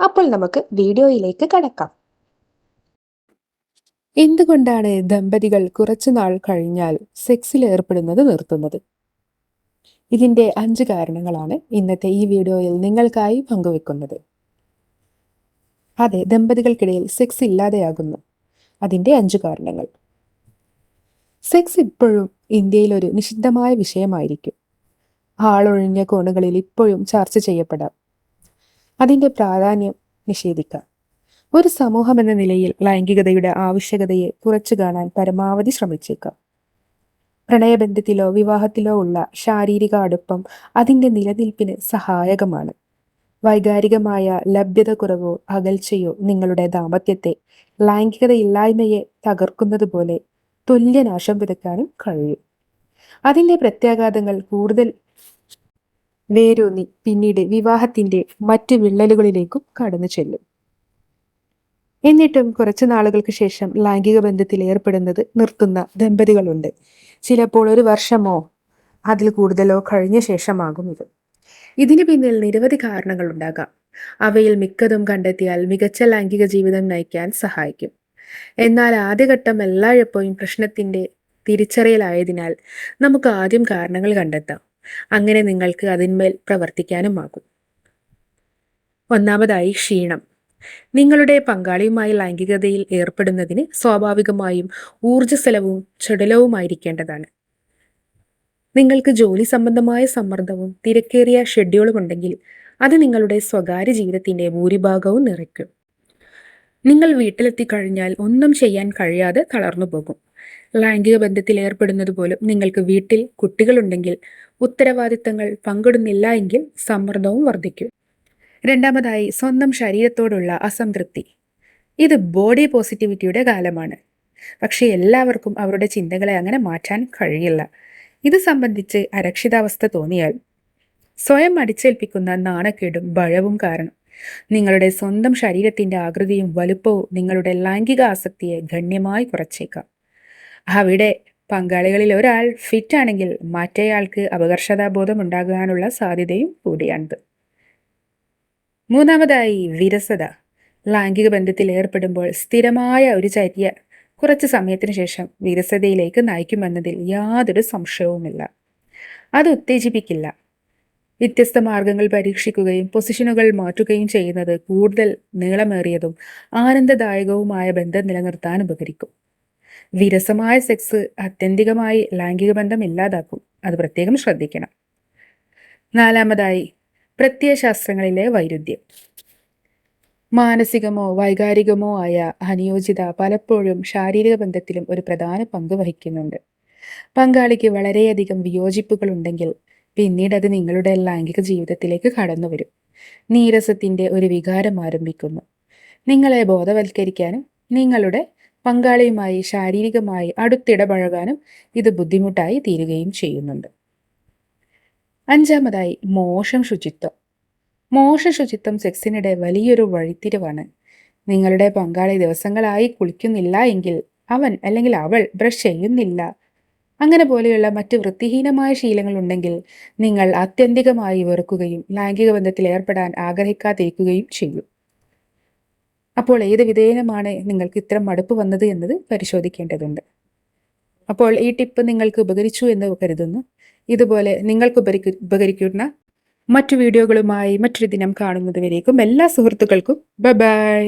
അപ്പോൾ നമുക്ക് വീഡിയോയിലേക്ക് കടക്കാം. എന്തുകൊണ്ടാണ് ദമ്പതികൾ കുറച്ചുനാൾ കഴിഞ്ഞാൽ സെക്സിൽ ഏർപ്പെടുന്നത് നിർത്തുന്നത്? ഇതിന്റെ അഞ്ച് കാരണങ്ങളാണ് ഇന്നത്തെ ഈ വീഡിയോയിൽ നിങ്ങൾക്കായി പങ്കുവെക്കുന്നത്. അതെ ദമ്പതികൾക്കിടയിൽ സെക്സ് ഇല്ലാതെയാകുന്നു. അതിന്റെ അഞ്ച് കാരണങ്ങൾ. സെക്സ് ഇപ്പോഴും ഇന്ത്യയിൽ ഒരു നിഷിദ്ധമായ വിഷയമായിരിക്കും. ആളൊഴിഞ്ഞ കോണുകളിൽ ഇപ്പോഴും ചർച്ച ചെയ്യപ്പെടാം. അതിന്റെ പ്രാധാന്യം നിഷേധിക്കാം. ഒരു സമൂഹം എന്ന നിലയിൽ ലൈംഗികതയുടെ ആവശ്യകതയെ കുറച്ചു കാണാൻ പരമാവധി ശ്രമിച്ചേക്കാം. പ്രണയബന്ധത്തിലോ വിവാഹത്തിലോ ഉള്ള ശാരീരിക അടുപ്പം അതിന്റെ നിലനിൽപ്പിന് സഹായകമാണ്. വൈകാരികമായ ലഭ്യത കുറവോ അകൽച്ചയോ നിങ്ങളുടെ ദാമ്പത്യത്തെ ലൈംഗികതയില്ലായ്മയെ തകർക്കുന്നത് പോലെ തുല്യനാശം വിതയ്ക്കാനും കഴിയും. അതിന്റെ പ്രത്യാഘാതങ്ങൾ കൂടുതൽ വേരൂന്നി പിന്നീട് വിവാഹത്തിന്റെ മറ്റ് വിള്ളലുകളിലേക്കും കടന്നു ചെല്ലും. എന്നിട്ടും കുറച്ചു നാളുകൾക്ക് ശേഷം ലൈംഗിക ബന്ധത്തിൽ ഏർപ്പെടുന്നത് നിർത്തുന്ന ദമ്പതികളുണ്ട്. ചിലപ്പോൾ ഒരു വർഷമോ അതിൽ കൂടുതലോ കഴിഞ്ഞ ശേഷമാകും ഇത്. ഇതിന് പിന്നിൽ നിരവധി കാരണങ്ങൾ ഉണ്ടാകാം. അവയിൽ മിക്കതും കണ്ടെത്തിയാൽ മികച്ച ലൈംഗിക ജീവിതം നയിക്കാൻ സഹായിക്കും. എന്നാൽ ആദ്യഘട്ടം എല്ലായ്പ്പോഴും പ്രശ്നത്തിന്റെ തിരിച്ചറിയലായതിനാൽ നമുക്ക് ആദ്യം കാരണങ്ങൾ കണ്ടെത്താം. അങ്ങനെ നിങ്ങൾക്ക് അതിന്മേൽ പ്രവർത്തിക്കാനുമാകും. ഒന്നാമതായി ക്ഷീണം. നിങ്ങളുടെ പങ്കാളിയുമായി ലൈംഗികതയിൽ ഏർപ്പെടുന്നതിന് സ്വാഭാവികമായും ഊർജസ്വലവും ചെടലവുമായിരിക്കേണ്ടതാണ്. നിങ്ങൾക്ക് ജോലി സംബന്ധമായ സമ്മർദ്ദവും തിരക്കേറിയ ഷെഡ്യൂളും ഉണ്ടെങ്കിൽ അത് നിങ്ങളുടെ സ്വകാര്യ ജീവിതത്തിന്റെ ഭൂരിഭാഗവും നിറയ്ക്കും. നിങ്ങൾ വീട്ടിലെത്തിക്കഴിഞ്ഞാൽ ഒന്നും ചെയ്യാൻ കഴിയാതെ തളർന്നു പോകും ലൈംഗിക ബന്ധത്തിൽ ഏർപ്പെടുന്നത് പോലും നിങ്ങൾക്ക് വീട്ടിൽ കുട്ടികളുണ്ടെങ്കിൽ ഉത്തരവാദിത്തങ്ങൾ പങ്കിടുന്നില്ല എങ്കിൽ സമ്മർദ്ദവും വർദ്ധിക്കും. രണ്ടാമതായി സ്വന്തം ശരീരത്തോടുള്ള അസംതൃപ്തി. ഇത് ബോഡി പോസിറ്റിവിറ്റിയുടെ കാലമാണ്. പക്ഷേ എല്ലാവർക്കും അവരുടെ ചിന്തകളെ അങ്ങനെ മാറ്റാൻ കഴിയില്ല. ഇത് സംബന്ധിച്ച് അരക്ഷിതാവസ്ഥ തോന്നിയാൽ സ്വയം അടിച്ചേൽപ്പിക്കുന്ന നാണക്കേടും ഭയവും കാരണം നിങ്ങളുടെ സ്വന്തം ശരീരത്തിന്റെ ആകൃതിയും വലുപ്പവും നിങ്ങളുടെ ലൈംഗിക ആസക്തിയെ ഗണ്യമായി കുറച്ചേക്കാം. അവിടെ പങ്കാളികളിൽ ഒരാൾ ഫിറ്റ് ആണെങ്കിൽ മറ്റേയാൾക്ക് അപകർഷതാബോധം ഉണ്ടാകാനുള്ള സാധ്യതയും കൂടിയാണിത്. മൂന്നാമതായി വിരസത. ലൈംഗിക ബന്ധത്തിൽ ഏർപ്പെടുമ്പോൾ സ്ഥിരമായ ഒരു ചര്യ കുറച്ച് സമയത്തിന് ശേഷം വിരസതയിലേക്ക് നയിക്കുമെന്നതിൽ യാതൊരു സംശയവുമില്ല. അത് ഉത്തേജിപ്പിക്കില്ല. വ്യത്യസ്ത മാർഗങ്ങൾ പരീക്ഷിക്കുകയും പൊസിഷനുകൾ മാറ്റുകയും ചെയ്യുന്നത് കൂടുതൽ നീളമേറിയതും ആനന്ദദായകവുമായ ബന്ധം നിലനിർത്താൻ ഉപകരിക്കും. വിരസമായ സെക്സ് അത്യന്തികമായി ലൈംഗിക ബന്ധം ഇല്ലാതാക്കും. അത് പ്രത്യേകം ശ്രദ്ധിക്കണം. നാലാമതായി പ്രത്യയശാസ്ത്രങ്ങളിലെ വൈരുദ്ധ്യം. മാനസികമോ വൈകാരികമോ ആയ അനുയോജിത പലപ്പോഴും ശാരീരിക ബന്ധത്തിലും ഒരു പ്രധാന പങ്ക് വഹിക്കുന്നുണ്ട്. പങ്കാളിക്ക് വളരെയധികം വിയോജിപ്പുകൾ ഉണ്ടെങ്കിൽ പിന്നീട് അത് നിങ്ങളുടെ ലൈംഗിക ജീവിതത്തിലേക്ക് കടന്നു വരും ഒരു വികാരം ആരംഭിക്കുന്നു. നിങ്ങളെ ബോധവൽക്കരിക്കാനും നിങ്ങളുടെ പങ്കാളിയുമായി ശാരീരികമായി അടുത്തിടപഴകാനും ഇത് ബുദ്ധിമുട്ടായി തീരുകയും ചെയ്യുന്നുണ്ട്. അഞ്ചാമതായി മോശം ശുചിത്വം. മോശ ശുചിത്വം സെക്സിനിടെ വലിയൊരു വഴിത്തിരിവാണ്. നിങ്ങളുടെ പങ്കാളി ദിവസങ്ങളായി കുളിക്കുന്നില്ല എങ്കിൽ അവൻ അല്ലെങ്കിൽ അവൾ ബ്രഷ് ചെയ്യുന്നില്ല. അങ്ങനെ പോലെയുള്ള മറ്റ് വൃത്തിഹീനമായ ശീലങ്ങൾ ഉണ്ടെങ്കിൽ നിങ്ങൾ ആത്യന്തികമായി വെറുക്കുകയും ലൈംഗിക ബന്ധത്തിൽ ഏർപ്പെടാൻ ആഗ്രഹിക്കാതിരിക്കുകയും ചെയ്യും. അപ്പോൾ ഏത് വിധേയനമാണ് നിങ്ങൾക്ക് ഇത്തരം മടുപ്പ് വന്നത് എന്നത് പരിശോധിക്കേണ്ടതുണ്ട്. അപ്പോൾ ഈ ടിപ്പ് നിങ്ങൾക്ക് ഉപകരിച്ചു എന്ന് കരുതുന്നു. ഇതുപോലെ നിങ്ങൾക്ക് ഉപകരിക്കുന്ന മറ്റു വീഡിയോകളുമായി മറ്റൊരു ദിനം കാണുന്നതുവരേക്കും എല്ലാ സുഹൃത്തുക്കൾക്കും ബ ബൈ!